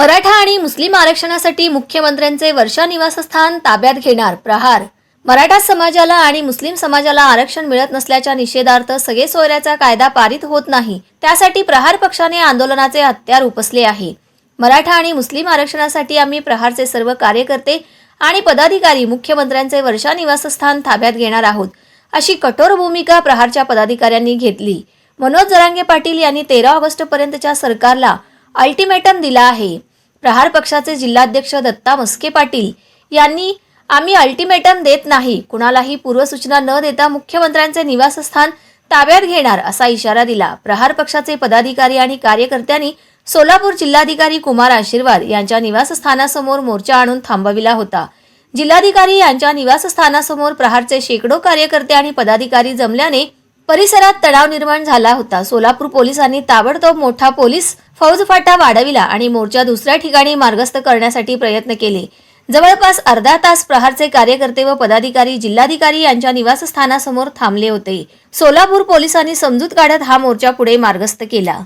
मराठा आणि मुस्लिम आरक्षणासाठी मुख्यमंत्र्यांचे वर्षा निवासस्थान ताब्यात घेणार प्रहार. मराठा समाजाला आणि मुस्लिम समाजाला आरक्षण मिळत नसल्याच्या निषेधार्थ सगळे सोयऱ्याचा कायदा पारित होत नाही. त्यासाठी प्रहार पक्षाने आंदोलनाचे हत्यार उपसले आहे. मराठा आणि मुस्लिम आरक्षणासाठी आम्ही प्रहारचे सर्व कार्यकर्ते आणि पदाधिकारी मुख्यमंत्र्यांचे वर्षा निवासस्थान ताब्यात घेणार आहोत अशी कठोर भूमिका प्रहारच्या पदाधिकाऱ्यांनी घेतली. मनोज जरांगे पाटील यांनी तेरा ऑगस्ट पर्यंतच्या सरकारला अल्टिमेटम दिला आहे. प्रहार पक्षाचे जिल्हाध्यक्ष दत्ता मस्के पाटील यांनी आम्ही अल्टिमेटम देत नाही. कुणालाही पूर्वसूचना न देता मुख्यमंत्र्यांचे निवासस्थान ताब्यात घेणार असा इशारा दिला. प्रहार पक्षाचे पदाधिकारी आणि कार्यकर्त्यांनी सोलापूर जिल्हाधिकारी कुमार आशीर्वाद यांच्या निवासस्थानासमोर मोर्चा आणून थांबविला होता. जिल्हाधिकारी यांच्या निवासस्थानासमोर प्रहारचे शेकडो कार्यकर्ते आणि पदाधिकारी जमल्याने परिसरात तणाव निर्माण झाला होता. सोलापूर पोलिसांनी ताबडतोब मोठा पोलीस फौजफाटा वाढविला आणि मोर्चा दुसऱ्या ठिकाणी मार्गस्थ करण्यासाठी प्रयत्न केले. जवळपास अर्धा तास प्रहारचे कार्यकर्ते व पदाधिकारी जिल्हाधिकारी यांच्या निवासस्थानासमोर थांबले होते. सोलापूर पोलिसांनी समजूत काढत हा मोर्चा पुढे मार्गस्थ केला.